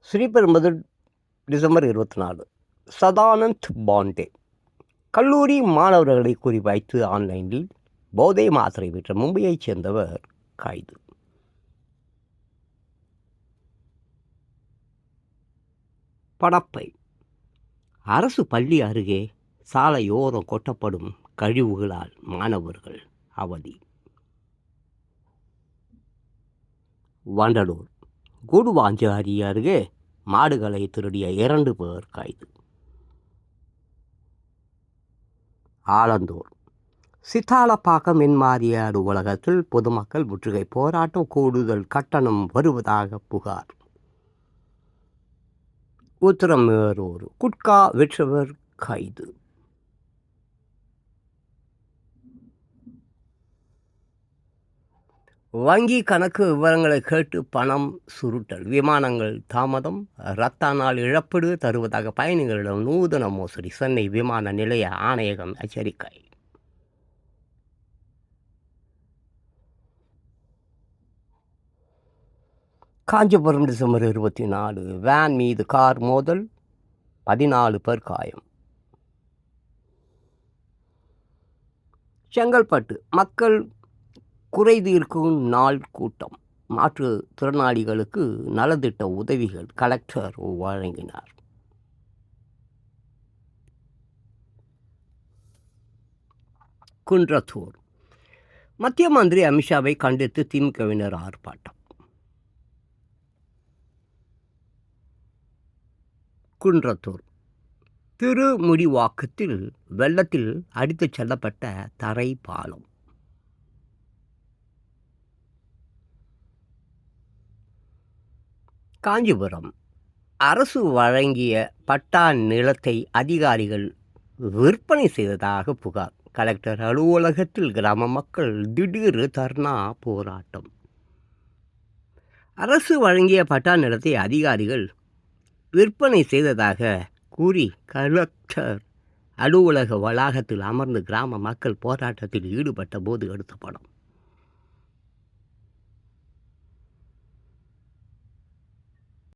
Sriperumbudur December இருபத்தி நாலு சதானந்த் பாண்டே. கல்லூரி மாணவர்களை குறிவைத்து ஆன்லைனில் போதை மாத்திரை விற்ற மும்பையைச் சேர்ந்தவர் கைது. படப்பை. அரசு பள்ளி அருகே சாலையோரம் கொட்டப்படும் கழிவுகளால் மாணவர்கள் அவதி. வண்டலூர். குடுவாஞ்சாரி அருகே மாடுகளை திருடிய இரண்டு பேர் கைது. ஆலந்தூர். சித்தாலப்பாக்கம் மின்மாரிய அலுவலகத்தில் பொதுமக்கள் முற்றுகை போராட்டம் கூடுதல் கட்டணம் வருவதாக புகார். உத்தரமேரூர். குட்கா விற்றவர் கைது. வங்கி கணக்கு விவரங்களை கேட்டு பணம் சுருட்டல் விமானங்கள் தாமதம் ரத்தானால் இழப்பீடு தருவதாக பயணிகளிடம் நூதன மோசடி சென்னை விமான நிலைய ஆணையகம் எச்சரிக்கை. காஞ்சிபுரம் டிசம்பர் இருபத்தி நாலு வேன் மீது கார் மோதல் பதினாலு பேர் காயம். செங்கல்பட்டு மக்கள் குறை தீர்க்கும் நாள் கூட்டம். மாற்றுத்திறனாளிகளுக்கு நலத்திட்ட உதவிகள் கலெக்டர் வழங்கினார். குன்றத்தூர். மத்திய மந்திரி அமித்ஷாவை கண்டித்து திமுகவினர் ஆர்ப்பாட்டம். குன்றத்தூர். திருமுடிவாக்கத்தில் வெள்ளத்தில் அடித்துச் செல்லப்பட்ட தரை பாலம். காஞ்சிபுரம். அரசு வழங்கிய பட்டா நிலத்தை அதிகாரிகள் விற்பனை செய்ததாக புகார். கலெக்டர் அலுவலகத்தில் கிராம மக்கள் திடீர் தர்ணா போராட்டம். அரசு வழங்கிய பட்டா நிலத்தை அதிகாரிகள் விற்பனை செய்ததாக கூறி கலெக்டர் அலுவலக வளாகத்தில் அமர்ந்து கிராம மக்கள் போராட்டத்தில் ஈடுபட்ட போது எடுத்த படம்.